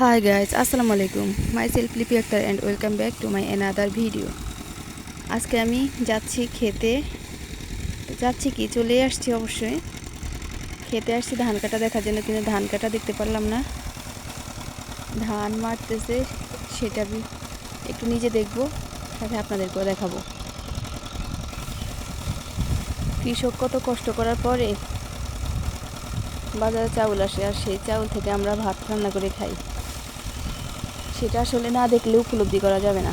Hi guys, Assalamu alaikum. Myself Lipi Akhtar and welcome back to my another video আজকে আমি যাচ্ছি খেতে। যাচ্ছি কি? চলে আসছি অবশ্যই। খেতে আসছি ধান কাটা দেখার জন্য কিন্তু ধান কাটা দেখতে পারলাম না। ধান মারতেছে সেটা আমি একটু নিজে দেখব সাথে আপনাদেরকেও দেখাবো। কৃষক কত কষ্ট করার পরে বাজারে চাউল আসে আর সেই চাউল থেকে আমরা ভাত রান্না করে খাই। সেটা আসলে না দেখলে উপলব্ধি করা যাবে না।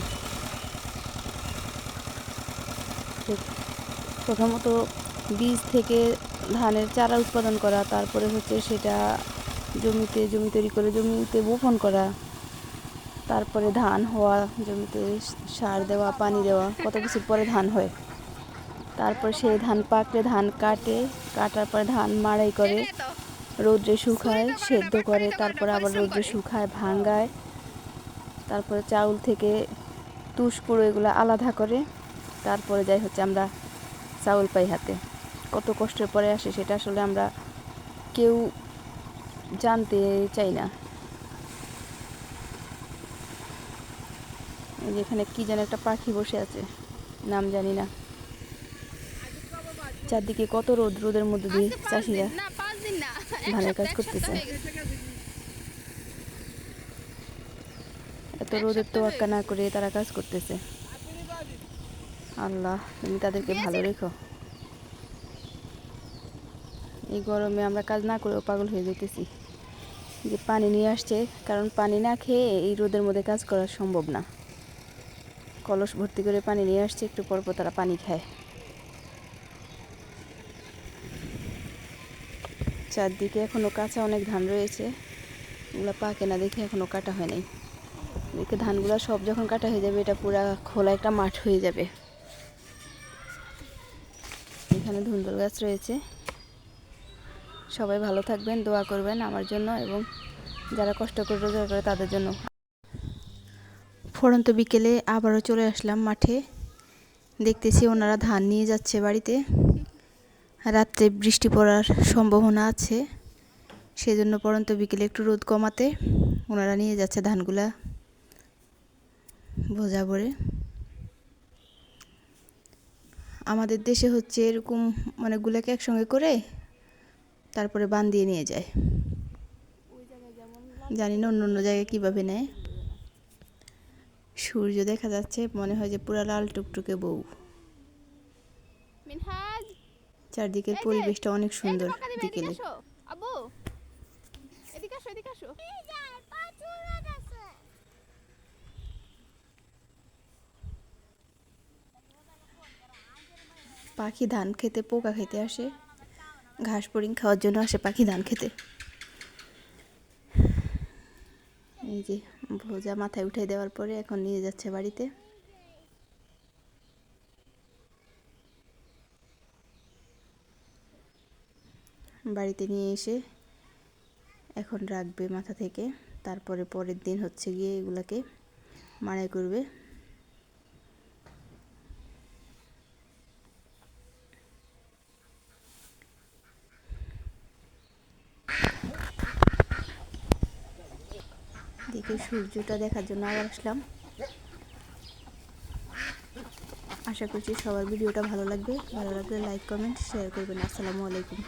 প্রথমত বীজ থেকে ধানের চারা উৎপাদন করা, তারপরে হচ্ছে সেটা জমিতে, জমি তৈরি করে জমিতে বপন করা, তারপরে ধান হওয়া, জমিতে সার দেওয়া, পানি দেওয়া, কত কিছুর পরে ধান হয়। তারপর সেই ধান পাকলে ধান কাটে, কাটার পরে ধান মাড়াই করে, রৌদ্রে শুকায়, সেদ্ধ করে, তারপর আবার রৌদ্রে শুকায়, ভাঙ্গায় তারপরে চাউল থেকে তুষ পুরো এগুলো আলাদা করে। তারপরে যাই হচ্ছে আমরা চাউল পাই হাতে। কত কষ্টের পরে আসে সেটা আসলে আমরা কেউ জানতে চাই না। এই যে এখানে কি যেন একটা পাখি বসে আছে নাম জানি না। চারদিকে কত রোদ রোদের মধ্যে দিয়ে চাষিরা ধানের কাজ করতেছে। এত রোদের তোয়াক্কা না করে তারা কাজ করতেছে। আল্লাহ, তুমি তাদেরকে ভালো রেখো। এই গরমে আমরা কাজ না করেও পাগল হয়ে যেতেছি। যে পানি নিয়ে আসছে, কারণ পানি না খেয়ে এই রোদের মধ্যে কাজ করা সম্ভব না। কলস ভর্তি করে পানি নিয়ে আসছে, একটু পর পর তারা পানি খায়। চারদিকে এখনও কাঁচা অনেক ধান রয়েছে। ওগুলো পাকে না দেখে এখনও কাটা হয় নাই। দেখে ধানগুলো সব যখন কাটা হয়ে যাবে, এটা পুরা খোলা একটা মাঠ হয়ে যাবে। এখানে ধুন্দল গাছ রয়েছে। সবাই ভালো থাকবেন, দোয়া করবেন আমার জন্য এবং যারা কষ্ট করে রোজগার করে তাদের জন্য। ফোড়ন্ত বিকেলে আবারও চলে আসলাম মাঠে। দেখতেছি ওনারা ধান নিয়ে যাচ্ছে বাড়িতে। রাত্রে বৃষ্টি পড়ার সম্ভাবনা আছে। সেজন্য পরন্ত বিকেলে একটু রোদ কমাতে ওনারা নিয়ে যাচ্ছে ধানগুলা। বোঝা ভরে আমাদের দেশে হচ্ছে এরকম মানে গুলাকে একসঙ্গে করে তারপরে বান দিয়ে নিয়ে যায়। জানি না অন্য অন্য জায়গায় কীভাবে নেয়। সূর্য দেখা যাচ্ছে মনে হয় যে পুরা লাল টুকটুকে বউ। মিনহাজ! চারদিকের পরিবেশটা অনেক সুন্দর বিকেলে। আব্বু এদিকে আসো এদিকে আসো। পাখি ধান খেতে, পোকা খেতে আসে। ঘাস পরিং খাওয়ার জন্য আসে পাখি ধান খেতে। এই যে ভোজা মাথায় উঠে দেওয়ার পরে এখন নিয়ে যাচ্ছে বাড়িতে। বাড়িতে নিয়ে এসে এখন রাখবে মাথা থেকে। তারপরে পরের দিন হচ্ছে গিয়ে এগুলাকে মাড়াই করবে। দেখে সূর্যটা দেখার জন্য আবার আসলাম। আশা করছি সবার ভিডিওটা ভালো লাগবে। ভালো লাগলে লাইক কমেন্ট শেয়ার করবেন। আসসালামু আলাইকুম।